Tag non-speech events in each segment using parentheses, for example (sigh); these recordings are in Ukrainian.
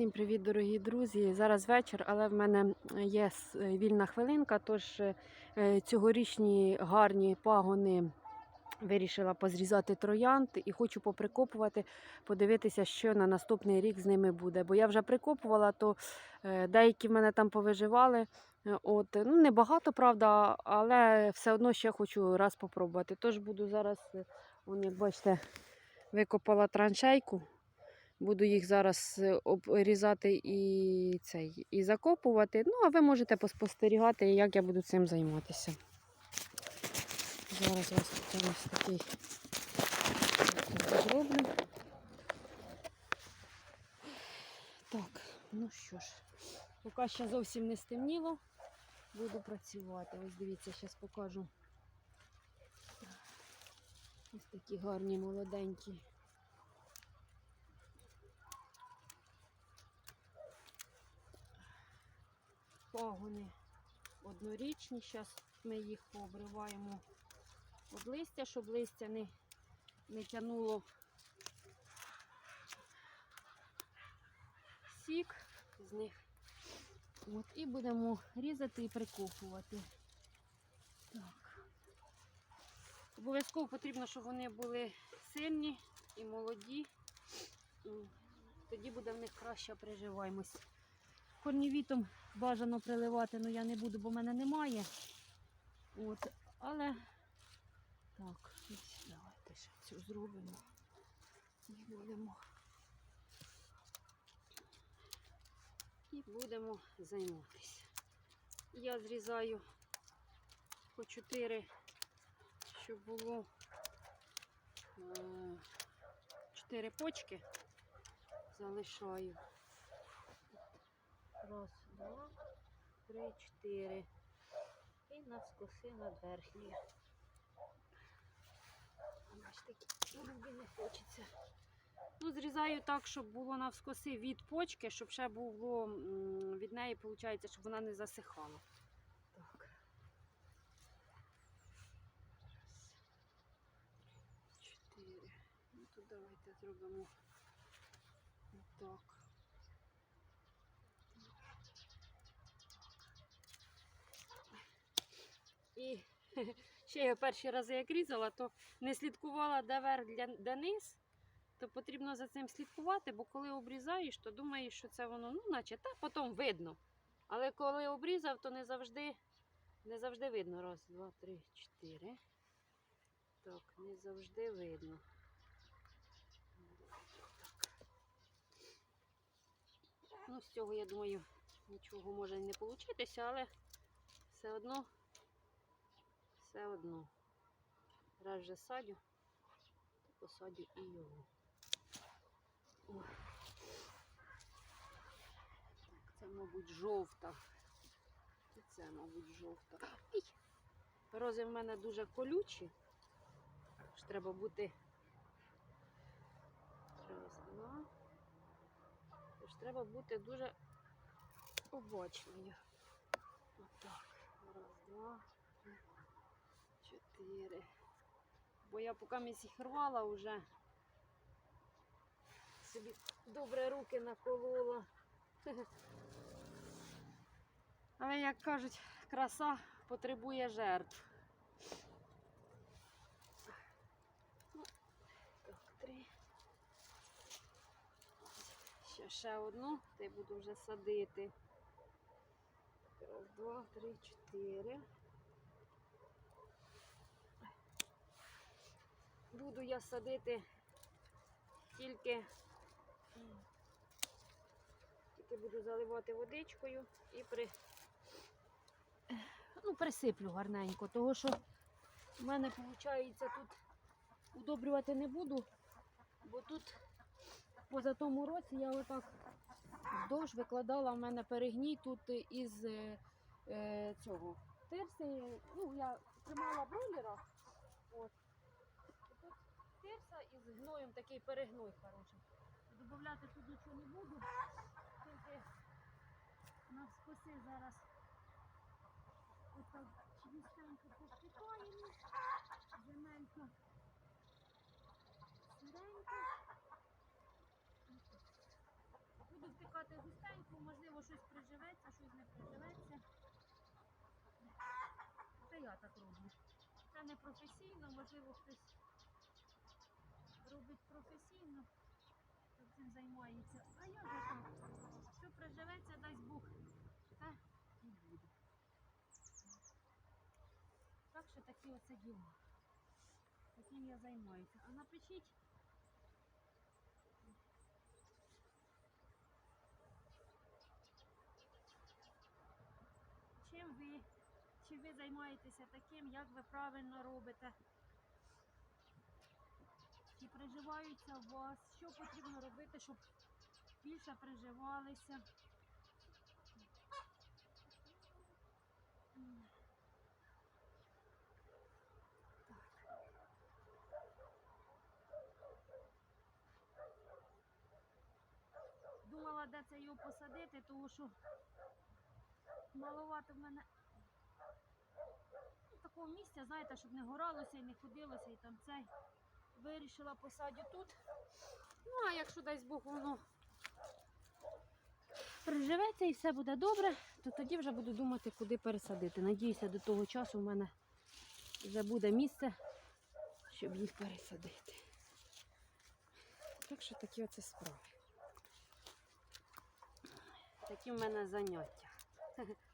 Всім привіт, дорогі друзі! Зараз вечір, але в мене є вільна хвилинка, тож е, цьогорічні гарні пагони вирішила позрізати троянд і хочу поприкопувати, подивитися, що на наступний рік з ними буде. Бо я вже прикопувала, то е, деякі в мене там повиживали. Е, От, ну, небагато, правда, але все одно ще хочу раз попробувати. Тож буду зараз, е, он, як бачите, викопала траншейку. Буду їх зараз е, обрізати і, цей, і закопувати. Ну, а ви можете поспостерігати, як я буду цим займатися. Зараз вас тут ось такий зроблю. Так, ну що ж, поки ще зовсім не стемніло, буду працювати. Ось дивіться, зараз покажу. Ось такі гарні молоденькі. Пагони однорічні. Зараз ми їх пообриваємо від листя, щоб листя не, не тянуло сік з них. От, і будемо різати і прикопувати. Так. Обов'язково потрібно, щоб вони були сильні і молоді. Тоді буде в них краще приживаємось. Корнівітом бажано приливати, але я не буду, бо в мене немає. От, але так, ось давайте ще цю зробимо. І будемо. І будемо займатися. Я зрізаю по 4, щоб було 4 почки. Залишаю. Раз, два, три, чотири. І навскоси над верхньою. Грубі не хочеться. Ну, зрізаю так, щоб було навскоси від почки, щоб ще було від неї, виходить, щоб вона не засихала. Так. Раз, чотири. Ну, тут давайте зробимо отак. І (laughs) ще я перші рази як різала, то не слідкувала, де верх, де. То потрібно за цим слідкувати, бо коли обрізаєш, то думаєш, що це воно, ну, наче та потім видно. Але коли обрізав, то не завжди, не завжди видно. Раз, два, три, чотири. Так, не завжди видно. Ну, з цього, я думаю, нічого може і не получитися, але все одно все одно. Раз вже садю, то посадю і його. Так, це, мабуть, жовта. І це, мабуть, жовта. Ай! Рози в мене дуже колючі. Тож треба бути. Раз, два. Тож треба бути дуже обачною. Отак. Раз, два, три. Бо я поки місь їх рвала вже. Собі добре руки наколола. (laughs) Але, як кажуть, краса потребує жертв. Ну, так, три. Ще, ще одну, та й буду вже садити. Раз, два, три, чотири. Буду я садити тільки, тільки буду заливати водичкою і при, ну, присиплю гарненько, того що в мене виходить тут удобрювати не буду, бо тут поза тому році я отак вздовж викладала в мене перегній тут із е, е, цього тирси. Ну, я тримала бройлера. Тут гноєм такий перегной хороший. Добавляти тут нічого не буду. Тільки навскоси зараз отак чистенько посипаємо. Земелька сиренька. Буду втикати можливо, щось приживеться, щось не приживеться. Це я так роблю. Це не професійно, можливо, хтось робить професійно, цим займається. А я вже так. Що приживеться, дасть Бог, те і буде. Так що такі оце діла. Таким я займаюся. А напишіть. Чим ви, чи ви займаєтеся таким, як ви правильно робите? Чи приживаються у вас? Що потрібно робити, щоб більше приживалися? Думала, де це його посадити, тому що маловато в мене такого місця, знаєте, щоб не горалося і не ходилося, і там цей. Вирішила посадю тут. Ну, а якщо дасть Бог воно приживеться і все буде добре, то тоді вже буду думати, куди пересадити. Надіюся, до того часу в мене вже буде місце, щоб їх пересадити. Так що такі оце справи. Такі в мене заняття. (laughs)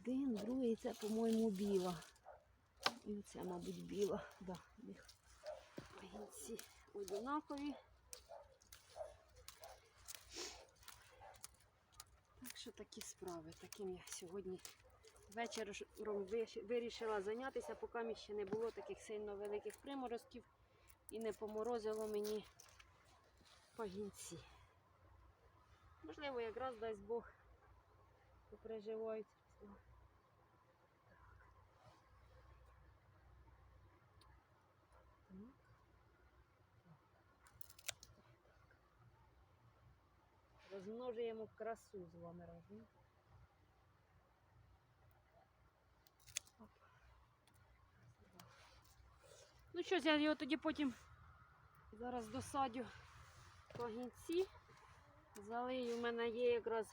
Один, другий, це, по-моєму, біла. І це, мабуть, біла. Да, їх пагінці однакові. Так що такі справи. Таким я сьогодні вечором вирішила зайнятися, поки ще не було таких сильно великих приморозків і не поморозило мені пагінці. Можливо, якраз дасть Бог поприживають. Розмножуємо красу з вами разом. Ну що, я його тоді потім зараз досадю пагінці. Залию, у мене є якраз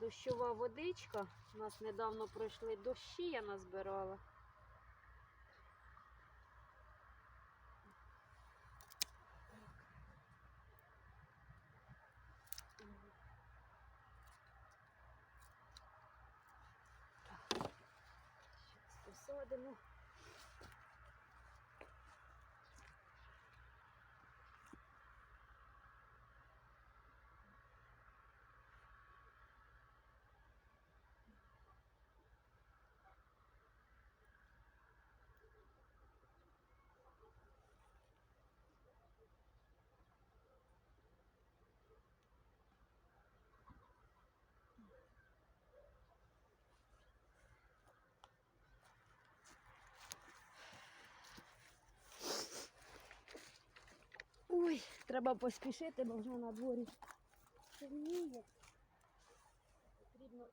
дощова водичка. У нас недавно пройшли дощі, я назбирала. sodno. Треба поспішити, бо вже на дворі темніє. Потрібно.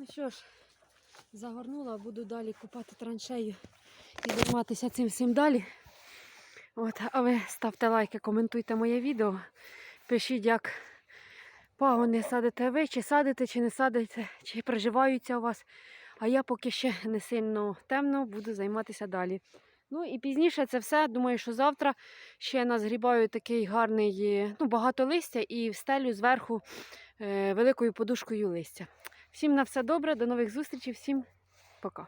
Ну що ж, загорнула, буду далі купати траншею і займатися цим всім далі. От, а ви ставте лайки, коментуйте моє відео. Пишіть, як пагони садите ви, чи садите, чи не садите, чи приживаються у вас. А я поки ще не сильно темно, буду займатися далі. Ну і пізніше це все. Думаю, що завтра ще назгрібаю такий гарний, ну, багато листя і встелю зверху е, великою подушкою листя. Всім на все добре, до нових зустрічей, всім пока.